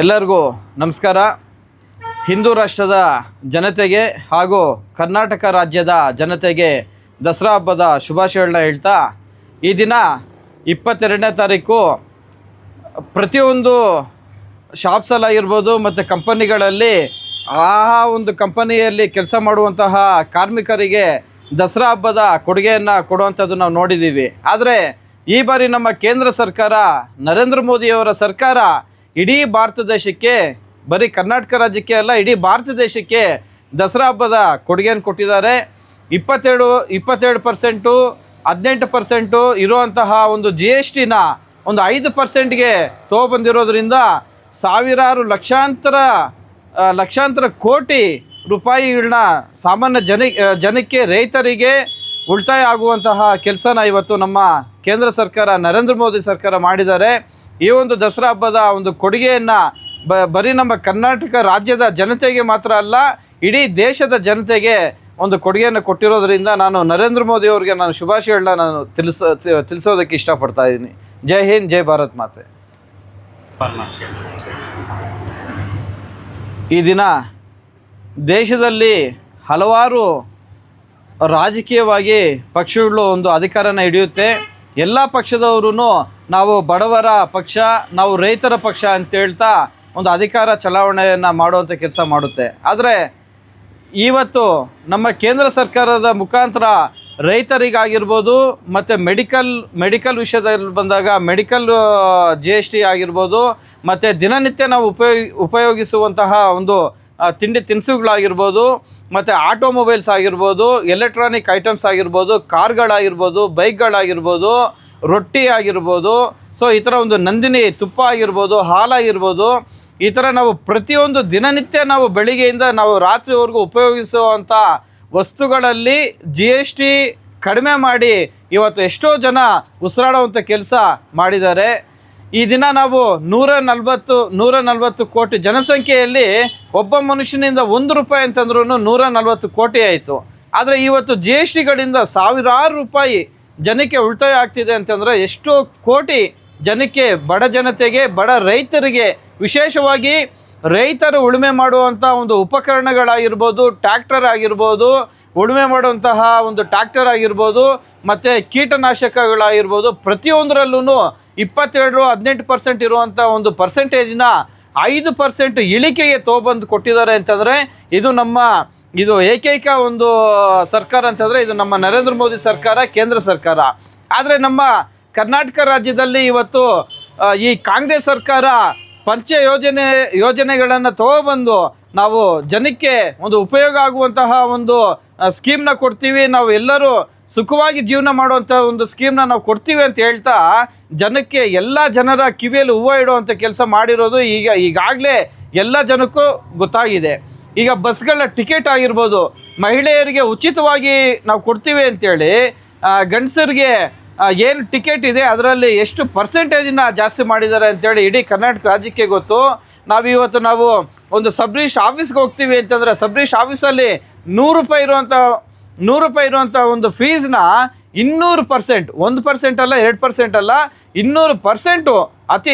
ಎಲ್ಲರಿಗೂ ನಮಸ್ಕಾರ. ಹಿಂದೂ ರಾಷ್ಟ್ರದ ಜನತೆಗೆ ಹಾಗೂ ಕರ್ನಾಟಕ ರಾಜ್ಯದ ಜನತೆಗೆ ದಸರಾ ಹಬ್ಬದ ಶುಭಾಶಯಗಳನ್ನ ಹೇಳ್ತಾ, ಈ ದಿನ ಇಪ್ಪತ್ತೆರಡನೇ ತಾರೀಕು ಪ್ರತಿಯೊಂದು ಶಾಪ್ಸಲ್ಲಾಗಿರ್ಬೋದು ಮತ್ತು ಕಂಪನಿಗಳಲ್ಲಿ ಆ ಒಂದು ಕಂಪನಿಯಲ್ಲಿ ಕೆಲಸ ಮಾಡುವಂತಹ ಕಾರ್ಮಿಕರಿಗೆ ದಸರಾ ಹಬ್ಬದ ಕೊಡುಗೆಯನ್ನು ಕೊಡುವಂಥದ್ದು ನಾವು ನೋಡಿದ್ದೀವಿ. ಆದರೆ ಈ ಬಾರಿ ನಮ್ಮ ಕೇಂದ್ರ ಸರ್ಕಾರ, ನರೇಂದ್ರ ಮೋದಿಯವರ ಸರ್ಕಾರ ಇಡೀ ಭಾರತ ದೇಶಕ್ಕೆ, ಬರೀ ಕರ್ನಾಟಕ ರಾಜ್ಯಕ್ಕೆ ಅಲ್ಲ, ಇಡೀ ಭಾರತ ದೇಶಕ್ಕೆ ದಸರಾ ಹಬ್ಬದ ಕೊಡುಗೆಯನ್ನು ಕೊಟ್ಟಿದ್ದಾರೆ. ಇಪ್ಪತ್ತೆರಡು ಇಪ್ಪತ್ತೆರಡು ಪರ್ಸೆಂಟು, ಹದಿನೆಂಟು ಪರ್ಸೆಂಟು ಇರುವಂತಹ ಒಂದು ಜಿ ಎಸ್ ಟಿನ ಒಂದು ಐದು ಪರ್ಸೆಂಟ್ಗೆ ತೊಗೊಬಂದಿರೋದ್ರಿಂದ ಸಾವಿರಾರು ಲಕ್ಷಾಂತರ ಲಕ್ಷಾಂತರ ಕೋಟಿ ರೂಪಾಯಿಗಳನ್ನ ಸಾಮಾನ್ಯ ಜನ, ಜನಕ್ಕೆ, ರೈತರಿಗೆ ಉಳಿತಾಯ ಆಗುವಂತಹ ಕೆಲಸನ ಇವತ್ತು ನಮ್ಮ ಕೇಂದ್ರ ಸರ್ಕಾರ, ನರೇಂದ್ರ ಮೋದಿ ಸರ್ಕಾರ ಮಾಡಿದ್ದಾರೆ. ಈ ಒಂದು ದಸರಾ ಹಬ್ಬದ ಒಂದು ಕೊಡುಗೆಯನ್ನು ಬ, ಬರೀ ನಮ್ಮ ಕರ್ನಾಟಕ ರಾಜ್ಯದ ಜನತೆಗೆ ಮಾತ್ರ ಅಲ್ಲ, ಇಡೀ ದೇಶದ ಜನತೆಗೆ ಒಂದು ಕೊಡುಗೆಯನ್ನು ಕೊಟ್ಟಿರೋದ್ರಿಂದ ನಾನು ನರೇಂದ್ರ ಮೋದಿ ಅವರಿಗೆ ನಾನು ಶುಭಾಶಯಗಳನ್ನ ನಾನು ತಿಳಿಸ ತಿಳಿಸೋದಕ್ಕೆ ಇಷ್ಟಪಡ್ತಾ ಇದ್ದೀನಿ. ಜೈ ಹಿಂದ್, ಜೈ ಭಾರತ್ ಮಾತೆ. ಈ ದಿನ ದೇಶದಲ್ಲಿ ಹಲವಾರು ರಾಜಕೀಯವಾಗಿ ಪಕ್ಷಗಳು ಒಂದು ಅಧಿಕಾರನ ಹಿಡಿಯುತ್ತೆ. ಎಲ್ಲ ಪಕ್ಷದವರು ನಾವು ಬಡವರ ಪಕ್ಷ, ನಾವು ರೈತರ ಪಕ್ಷ ಅಂತ ಹೇಳ್ತಾ ಒಂದು ಅಧಿಕಾರ ಚಲಾವಣೆಯನ್ನು ಮಾಡುವಂಥ ಕೆಲಸ ಮಾಡುತ್ತೆ. ಆದರೆ ಇವತ್ತು ನಮ್ಮ ಕೇಂದ್ರ ಸರ್ಕಾರದ ಮುಖಾಂತರ ರೈತರಿಗಾಗಿರ್ಬೋದು ಮತ್ತು ಮೆಡಿಕಲ್ ಮೆಡಿಕಲ್ ವಿಷಯದಲ್ಲಿ ಬಂದಾಗ ಮೆಡಿಕಲ್ ಜಿ ಎಸ್ ಟಿ ಆಗಿರ್ಬೋದು ಮತ್ತು ದಿನನಿತ್ಯ ನಾವು ಉಪಯೋಗ, ಉಪಯೋಗಿಸುವಂತಹ ಒಂದು ತಿಂಡಿ ತಿನಿಸುಗಳಾಗಿರ್ಬೋದು ಮತ್ತು ಆಟೋಮೊಬೈಲ್ಸ್ ಆಗಿರ್ಬೋದು, ಎಲೆಕ್ಟ್ರಾನಿಕ್ ಐಟಮ್ಸ್ ಆಗಿರ್ಬೋದು, ಕಾರ್ಗಳಾಗಿರ್ಬೋದು, ಬೈಕ್ಗಳಾಗಿರ್ಬೋದು ರೊಟ್ಟಿ ಆಗಿರ್ಬೋದು ಸೊ ಈ ಥರ ಒಂದು ನಂದಿನಿ ತುಪ್ಪ ಆಗಿರ್ಬೋದು ಹಾಲಾಗಿರ್ಬೋದು ಈ ಥರ ನಾವು ಪ್ರತಿಯೊಂದು ದಿನನಿತ್ಯ ನಾವು ಬೆಳಿಗ್ಗೆಯಿಂದ ನಾವು ರಾತ್ರಿವರೆಗೂ ಉಪಯೋಗಿಸುವಂಥ ವಸ್ತುಗಳಲ್ಲಿ ಜಿ ಎಸ್ ಟಿ ಕಡಿಮೆ ಮಾಡಿ ಇವತ್ತು ಎಷ್ಟೋ ಜನ ಉಸಿರಾಡುವಂಥ ಕೆಲಸ ಮಾಡಿದ್ದಾರೆ. ಈ ದಿನ ನಾವು ನೂರ ನಲ್ವತ್ತು ನೂರ ನಲ್ವತ್ತು ಕೋಟಿ ಜನಸಂಖ್ಯೆಯಲ್ಲಿ ಒಬ್ಬ ಮನುಷ್ಯನಿಂದ ಒಂದು ರೂಪಾಯಿ ಅಂತಂದ್ರೂ ನೂರ ನಲ್ವತ್ತು ಕೋಟಿ ಆಯಿತು. ಆದರೆ ಇವತ್ತು ಜಿ ಎಸ್ ಟಿಗಳಿಂದ ಸಾವಿರಾರು ರೂಪಾಯಿ ಜನಕ್ಕೆ ಉಳಿತಾಯ ಆಗ್ತಿದೆ ಅಂತಂದರೆ ಎಷ್ಟೋ ಕೋಟಿ ಜನಕ್ಕೆ ಬಡ ಜನತೆಗೆ, ಬಡ ರೈತರಿಗೆ ವಿಶೇಷವಾಗಿ ರೈತರು ಉಳುಮೆ ಮಾಡುವಂಥ ಒಂದು ಉಪಕರಣಗಳಾಗಿರ್ಬೋದು ಟ್ಯಾಕ್ಟರ್ ಆಗಿರ್ಬೋದು, ಉಳುಮೆ ಮಾಡುವಂತಹ ಒಂದು ಟ್ಯಾಕ್ಟರ್ ಆಗಿರ್ಬೋದು, ಮತ್ತು ಕೀಟನಾಶಕಗಳಾಗಿರ್ಬೋದು ಪ್ರತಿಯೊಂದರಲ್ಲೂ ಇಪ್ಪತ್ತೆರಡು, ಹದಿನೆಂಟು ಪರ್ಸೆಂಟ್ ಇರುವಂಥ ಒಂದು ಪರ್ಸೆಂಟೇಜ್ನ ಐದು ಪರ್ಸೆಂಟ್ ಇಳಿಕೆಗೆ ತೊಗೊಬಂದು ಕೊಟ್ಟಿದ್ದಾರೆ ಅಂತಂದರೆ ಇದು ನಮ್ಮ ಇದು ಏಕೈಕ ಒಂದು ಸರ್ಕಾರ ಅಂತಂದರೆ ಇದು ನಮ್ಮ ನರೇಂದ್ರ ಮೋದಿ ಸರ್ಕಾರ, ಕೇಂದ್ರ ಸರ್ಕಾರ. ಆದರೆ ನಮ್ಮ ಕರ್ನಾಟಕ ರಾಜ್ಯದಲ್ಲಿ ಇವತ್ತು ಈ ಕಾಂಗ್ರೆಸ್ ಸರ್ಕಾರ ಪಂಚ ಯೋಜನೆ, ಯೋಜನೆಗಳನ್ನು ತಗೊಬಂದು ನಾವು ಜನಕ್ಕೆ ಒಂದು ಉಪಯೋಗ ಆಗುವಂತಹ ಒಂದು ಸ್ಕೀಮ್ನ ಕೊಡ್ತೀವಿ. ನಾವು ಎಲ್ಲರೂ ಸುಖವಾಗಿ ಜೀವನ ಮಾಡುವಂಥ ಒಂದು ಸ್ಕೀಮ್ನ ನಾವು ಕೊಡ್ತೀವಿ ಅಂತ ಹೇಳ್ತಾ ಜನಕ್ಕೆ ಎಲ್ಲ ಜನರ ಕಿವಿಯಲ್ಲಿ ಹೂವು ಇಡುವಂಥ ಕೆಲಸ ಮಾಡಿರೋದು ಈಗ ಈಗಾಗಲೇ ಎಲ್ಲ ಜನಕ್ಕೂ ಗೊತ್ತಾಗಿದೆ. ಈಗ ಬಸ್ಗಳ ಟಿಕೆಟ್ ಆಗಿರ್ಬೋದು, ಮಹಿಳೆಯರಿಗೆ ಉಚಿತವಾಗಿ ನಾವು ಕೊಡ್ತೀವಿ ಅಂತೇಳಿ ಗಂಡಸರಿಗೆ ಏನು ಟಿಕೆಟ್ ಇದೆ ಅದರಲ್ಲಿ ಎಷ್ಟು ಪರ್ಸೆಂಟೇಜನ್ನ ಜಾಸ್ತಿ ಮಾಡಿದ್ದಾರೆ ಅಂತೇಳಿ ಇಡೀ ಕರ್ನಾಟಕ ರಾಜ್ಯಕ್ಕೆ ಗೊತ್ತು. ನಾವು ಇವತ್ತು ನಾವು ಒಂದು ಸಬ್ರಿಷ್ ಆಫೀಸ್ಗೆ ಹೋಗ್ತೀವಿ ಅಂತಂದರೆ ಸಬ್ರಿಷ್ ಆಫೀಸಲ್ಲಿ ನೂರು ರೂಪಾಯಿ ಇರುವಂಥ, ನೂರು ರೂಪಾಯಿ ಇರುವಂಥ ಒಂದು ಫೀಸ್ನ ಇನ್ನೂರು ಪರ್ಸೆಂಟ್, ಒಂದು ಪರ್ಸೆಂಟ್ ಅಲ್ಲ, ಎರಡು ಪರ್ಸೆಂಟ್ ಅಲ್ಲ, ಇನ್ನೂರು ಪರ್ಸೆಂಟು ಅತಿ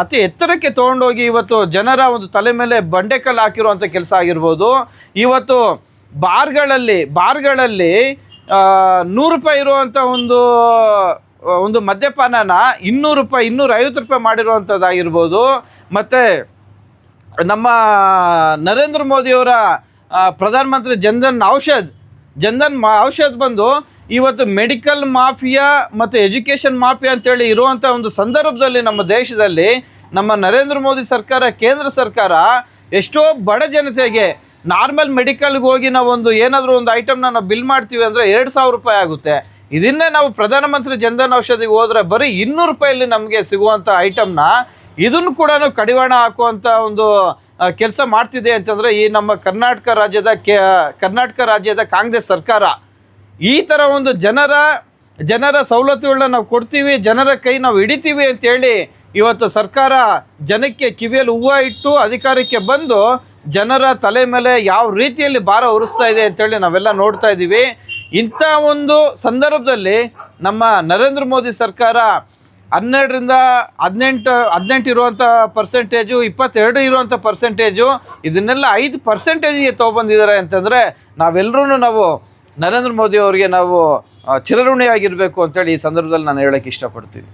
ಅತಿ ಎತ್ತರಕ್ಕೆ ತೊಗೊಂಡೋಗಿ ಇವತ್ತು ಜನರ ಒಂದು ತಲೆ ಮೇಲೆ ಬಂಡೆಕಲ್ಲು ಹಾಕಿರುವಂಥ ಕೆಲಸ ಆಗಿರ್ಬೋದು. ಇವತ್ತು ಬಾರ್ಗಳಲ್ಲಿ ಬಾರ್ಗಳಲ್ಲಿ ನೂರು ರೂಪಾಯಿ ಇರುವಂಥ ಒಂದು ಒಂದು ಮದ್ಯಪಾನನ ಇನ್ನೂರು ರೂಪಾಯಿ, ಇನ್ನೂರ ಐವತ್ತು ರೂಪಾಯಿ ಮಾಡಿರುವಂಥದ್ದಾಗಿರ್ಬೋದು. ಮತ್ತು ನಮ್ಮ ನರೇಂದ್ರ ಮೋದಿಯವರ ಪ್ರಧಾನಮಂತ್ರಿ ಜನ್ಧನ್ ಔಷಧ್ ಜನ್ಧನ್ ಔಷಧ್ ಬಂದು ಇವತ್ತು ಮೆಡಿಕಲ್ ಮಾಫಿಯಾ ಮತ್ತು ಎಜುಕೇಷನ್ ಮಾಫಿಯಾ ಅಂತೇಳಿ ಇರುವಂಥ ಒಂದು ಸಂದರ್ಭದಲ್ಲಿ ನಮ್ಮ ದೇಶದಲ್ಲಿ ನಮ್ಮ ನರೇಂದ್ರ ಮೋದಿ ಸರ್ಕಾರ, ಕೇಂದ್ರ ಸರ್ಕಾರ ಎಷ್ಟೋ ಬಡ ಜನತೆಗೆ ನಾರ್ಮಲ್ ಮೆಡಿಕಲ್ಗೆ ಹೋಗಿ ನಾವೊಂದು ಏನಾದರೂ ಒಂದು ಐಟಮ್ನ ನಾವು ಬಿಲ್ ಮಾಡ್ತೀವಿ ಅಂದರೆ ಎರಡು ಸಾವಿರ ರೂಪಾಯಿ ಆಗುತ್ತೆ. ಇದನ್ನೇ ನಾವು ಪ್ರಧಾನಮಂತ್ರಿ ಜನ್ಧನ್ ಔಷಧಿಗೆ ಹೋದರೆ ಬರೀ ಇನ್ನೂರು ರೂಪಾಯಲ್ಲಿ ನಮಗೆ ಸಿಗುವಂಥ ಐಟಮ್ನ ಇದನ್ನು ಕೂಡ ಕಡಿವಾಣ ಹಾಕುವಂಥ ಒಂದು ಕೆಲಸ ಮಾಡ್ತಿದೆ ಅಂತಂದರೆ ಈ ನಮ್ಮ ಕರ್ನಾಟಕ ರಾಜ್ಯದ ಕರ್ನಾಟಕ ರಾಜ್ಯದ ಕಾಂಗ್ರೆಸ್ ಸರ್ಕಾರ. ಈ ಥರ ಒಂದು ಜನರ ಜನರ ಸವಲತ್ತುಗಳನ್ನ ನಾವು ಕೊಡ್ತೀವಿ, ಜನರ ಕೈ ನಾವು ಹಿಡಿತೀವಿ ಅಂತೇಳಿ ಇವತ್ತು ಸರ್ಕಾರ ಜನಕ್ಕೆ ಕಿವಿಯಲ್ಲಿ ಹೂವು ಇಟ್ಟು ಅಧಿಕಾರಕ್ಕೆ ಬಂದು ಜನರ ತಲೆ ಮೇಲೆ ಯಾವ ರೀತಿಯಲ್ಲಿ ಭಾರ ಹೊರಿಸ್ತಾ ಇದೆ ಅಂತೇಳಿ ನಾವೆಲ್ಲ ನೋಡ್ತಾ ಇದ್ದೀವಿ. ಇಂಥ ಒಂದು ಸಂದರ್ಭದಲ್ಲಿ ನಮ್ಮ ನರೇಂದ್ರ ಮೋದಿ ಸರ್ಕಾರ ಹನ್ನೆರಡರಿಂದ ಹದಿನೆಂಟು ಹದಿನೆಂಟು ಇರುವಂಥ ಪರ್ಸೆಂಟೇಜು ಇಪ್ಪತ್ತೆರಡು ಇರುವಂಥ ಪರ್ಸೆಂಟೇಜು ಇದನ್ನೆಲ್ಲ ಐದು ಪರ್ಸೆಂಟೇಜಿಗೆ ತೊಗೊಬಂದಿದ್ದಾರೆ ಅಂತಂದರೆ ನಾವೆಲ್ಲರೂ ನಾವು ನರೇಂದ್ರ ಮೋದಿ ಅವರಿಗೆ ನಾವು ಚಿರಋಣಿಯಾಗಿರಬೇಕು ಅಂತೇಳಿ ಈ ಸಂದರ್ಭದಲ್ಲಿ ನಾನು ಹೇಳೋಕ್ಕೆ ಇಷ್ಟಪಡ್ತೀನಿ.